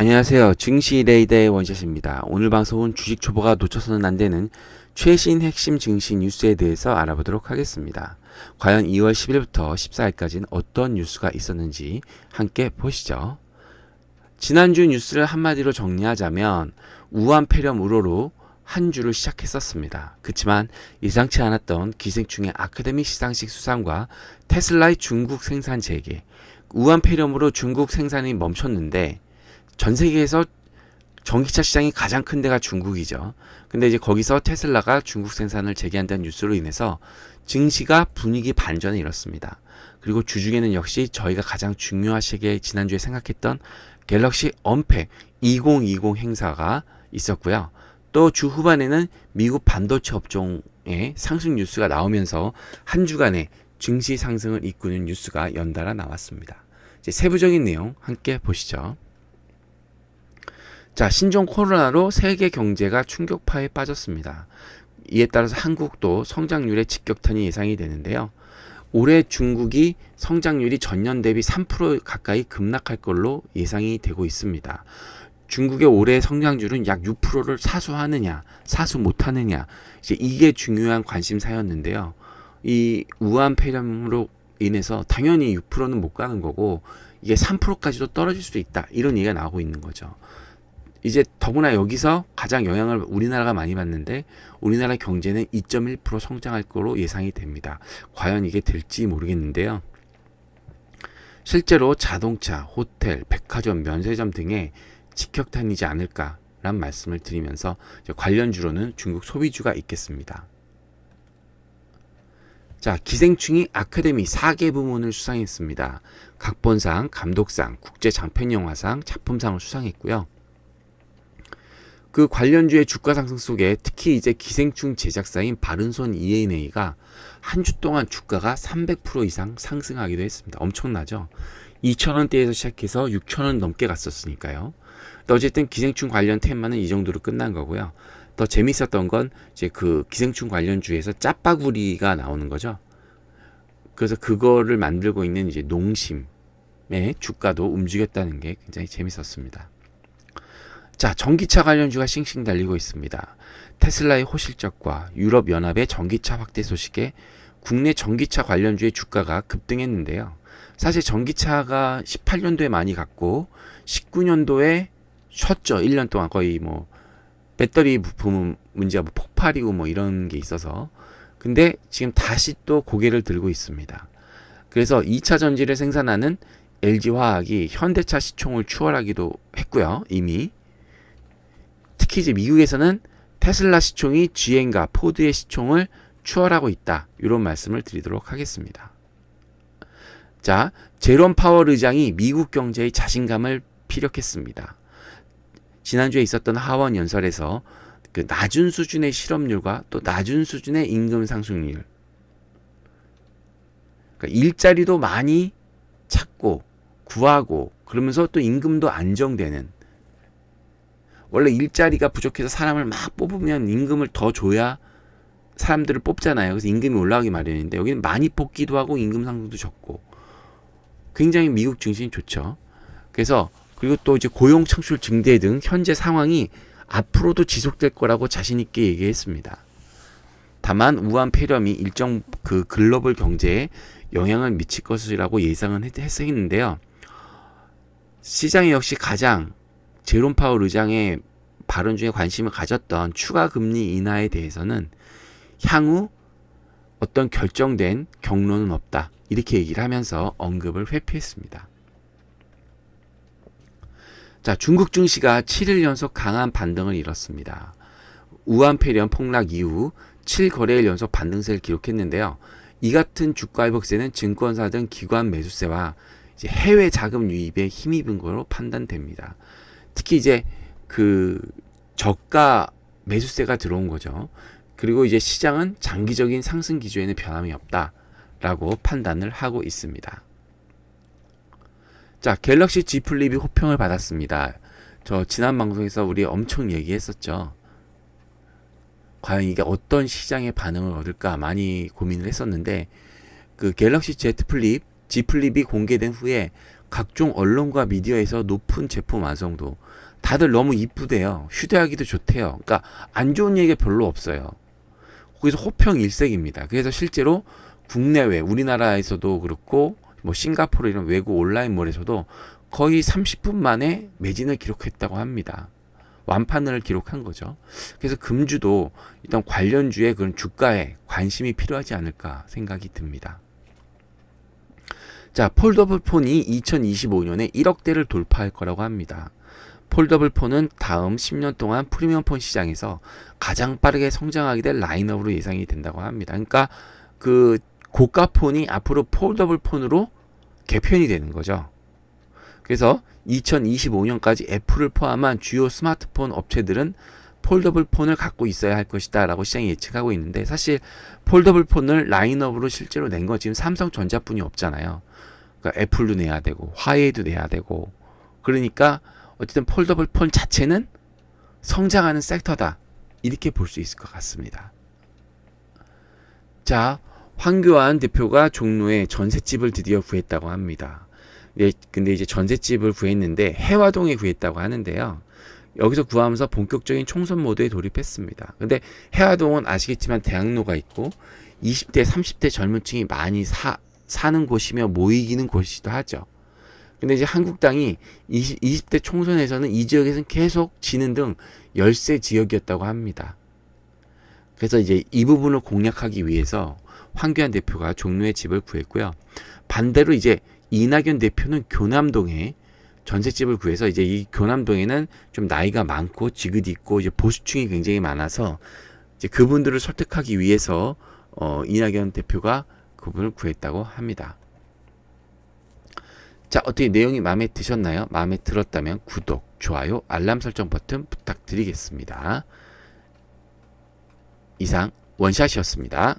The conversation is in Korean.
안녕하세요. 증시 레이더의 원샷입니다. 오늘 방송은 주식 초보가 놓쳐서는 안 되는 최신 핵심 증시 뉴스에 대해서 알아보도록 하겠습니다. 과연 2월 10일부터 14일까지는 어떤 뉴스가 있었는지 함께 보시죠. 지난주 뉴스를 한마디로 정리하자면 우한 폐렴 우로로 한 주를 시작했었습니다. 그렇지만 예상치 않았던 기생충의 아카데미 시상식 수상과 테슬라의 중국 생산 재개, 우한 폐렴으로 중국 생산이 멈췄는데 전 세계에서 전기차 시장이 가장 큰 데가 중국이죠. 근데 이제 거기서 테슬라가 중국 생산을 재개한다는 뉴스로 인해서 증시가 분위기 반전을 이뤘습니다. 그리고 주중에는 역시 저희가 가장 중요하시게 지난주에 생각했던 갤럭시 언팩 2020 행사가 있었고요. 또 주 후반에는 미국 반도체 업종의 상승 뉴스가 나오면서 한 주간의 증시 상승을 이끄는 뉴스가 연달아 나왔습니다. 이제 세부적인 내용 함께 보시죠. 자, 신종 코로나로 세계 경제가 충격파에 빠졌습니다. 이에 따라서 한국도 성장률의 직격탄이 예상이 되는데요. 올해 중국이 성장률이 전년 대비 3% 가까이 급락할 걸로 예상이 되고 있습니다. 중국의 올해 성장률은 약 6%를 사수하느냐, 사수 못하느냐, 이제 이게 중요한 관심사였는데요. 이 우한 폐렴으로 인해서 당연히 6%는 못 가는 거고 이게 3%까지도 떨어질 수도 있다. 이런 얘기가 나오고 있는 거죠. 이제 더구나 여기서 가장 영향을 우리나라가 많이 받는데 우리나라 경제는 2.1% 성장할 거로 예상이 됩니다. 과연 이게 될지 모르겠는데요. 실제로 자동차, 호텔, 백화점, 면세점 등의 직격탄이지 않을까라는 말씀을 드리면서 관련 주로는 중국 소비주가 있겠습니다. 자, 기생충이 아카데미 4개 부문을 수상했습니다. 각본상, 감독상, 국제 장편영화상, 작품상을 수상했고요. 그 관련주의 주가 상승 속에 특히 이제 기생충 제작사인 바른손 ENA가 한 주 동안 주가가 300% 이상 상승하기도 했습니다. 엄청나죠? 2,000원대에서 시작해서 6,000원 넘게 갔었으니까요. 어쨌든 기생충 관련 테마는 이 정도로 끝난 거고요. 더 재밌었던 건 이제 그 기생충 관련주에서 짜파구리가 나오는 거죠. 그래서 그거를 만들고 있는 이제 농심의 주가도 움직였다는 게 굉장히 재밌었습니다. 자, 전기차 관련주가 싱싱 달리고 있습니다. 테슬라의 호실적과 유럽연합의 전기차 확대 소식에 국내 전기차 관련주의 주가가 급등했는데요. 사실 전기차가 18년도에 많이 갔고 19년도에 쉬었죠. 1년 동안 거의 뭐 배터리 부품 문제가 뭐 폭발이고 뭐 이런 게 있어서 근데 지금 다시 또 고개를 들고 있습니다. 그래서 2차 전지를 생산하는 LG화학이 현대차 시총을 추월하기도 했고요. 이미 특히 이제 미국에서는 테슬라 시총이 GM과 포드의 시총을 추월하고 있다. 이런 말씀을 드리도록 하겠습니다. 자, 제롬 파월 의장이 미국 경제의 자신감을 피력했습니다. 지난주에 있었던 하원 연설에서 그 낮은 수준의 실업률과 또 낮은 수준의 임금 상승률, 그러니까 일자리도 많이 찾고 구하고 그러면서 또 임금도 안정되는 원래 일자리가 부족해서 사람을 막 뽑으면 임금을 더 줘야 사람들을 뽑잖아요. 그래서 임금이 올라가기 마련인데 여기는 많이 뽑기도 하고 임금 상승도 적고 굉장히 미국 증시는 좋죠. 그래서 그리고 또 이제 고용 창출 증대 등 현재 상황이 앞으로도 지속될 거라고 자신 있게 얘기했습니다. 다만 우한 폐렴이 일정 그 글로벌 경제에 영향을 미칠 것이라고 예상은 했었는데요. 시장이 역시 가장 제롬 파월 의장의 발언 중에 관심을 가졌던 추가 금리 인하에 대해서는 향후 어떤 결정된 경로는 없다. 이렇게 얘기를 하면서 언급을 회피했습니다. 자, 중국 증시가 7일 연속 강한 반등을 이뤘습니다. 우한 폐렴 폭락 이후 7거래일 연속 반등세를 기록했는데요. 이 같은 주가 회복세는 증권사 등 기관 매수세와 해외 자금 유입에 힘입은 것으로 판단됩니다. 특히 이제 그 저가 매수세가 들어온 거죠. 그리고 이제 시장은 장기적인 상승 기조에는 변함이 없다라고 판단을 하고 있습니다. 자, 갤럭시 G 플립이 호평을 받았습니다. 저 지난 방송에서 우리 엄청 얘기했었죠. 과연 이게 어떤 시장의 반응을 얻을까 많이 고민을 했었는데 그 갤럭시 Z 플립 지플립이 공개된 후에 각종 언론과 미디어에서 높은 제품 완성도 다들 너무 이쁘대요. 휴대하기도 좋대요. 그러니까 안 좋은 얘기가 별로 없어요. 거기서 호평 일색입니다. 그래서 실제로 국내외 우리나라에서도 그렇고 뭐 싱가포르 이런 외국 온라인몰에서도 거의 30분 만에 매진을 기록했다고 합니다. 완판을 기록한 거죠. 그래서 금주도 일단 관련주의 그런 주가에 관심이 필요하지 않을까 생각이 듭니다. 자, 폴더블 폰이 2025년에 1억대를 돌파할 거라고 합니다. 폴더블 폰은 다음 10년 동안 프리미엄 폰 시장에서 가장 빠르게 성장하게 될 라인업으로 예상이 된다고 합니다. 그러니까 그 고가 폰이 앞으로 폴더블 폰으로 개편이 되는 거죠. 그래서 2025년까지 애플을 포함한 주요 스마트폰 업체들은 폴더블 폰을 갖고 있어야 할 것이다 라고 시장이 예측하고 있는데 사실 폴더블 폰을 라인업으로 실제로 낸 건 지금 삼성전자뿐이 없잖아요. 그러니까 애플도 내야 되고 화웨이도 내야 되고 그러니까 어쨌든 폴더블 폰 자체는 성장하는 섹터다 이렇게 볼 수 있을 것 같습니다. 자, 황교안 대표가 종로에 전셋집을 드디어 구했다고 합니다. 네, 근데 이제 전셋집을 구했는데 해화동에 구했다고 하는데요. 여기서 구하면서 본격적인 총선 모드에 돌입했습니다. 근데 해화동은 아시겠지만 대학로가 있고 20대, 30대 젊은 층이 많이 사, 사는 곳이며 모이기는 곳이기도 하죠. 근데 이제 한국당이 20, 20대 총선에서는 이 지역에서는 계속 지는 등 열세 지역이었다고 합니다. 그래서 이제 이 부분을 공략하기 위해서 황교안 대표가 종로의 집을 구했고요. 반대로 이제 이낙연 대표는 교남동에 전셋집을 구해서 이제 이 교남동에는 좀 나이가 많고 지긋 있고 이제 보수층이 굉장히 많아서 이제 그분들을 설득하기 위해서 어 이낙연 대표가 그분을 구했다고 합니다. 자, 어떻게 내용이 마음에 드셨나요? 마음에 들었다면 구독, 좋아요, 알람 설정 버튼 부탁드리겠습니다. 이상 원샷이었습니다.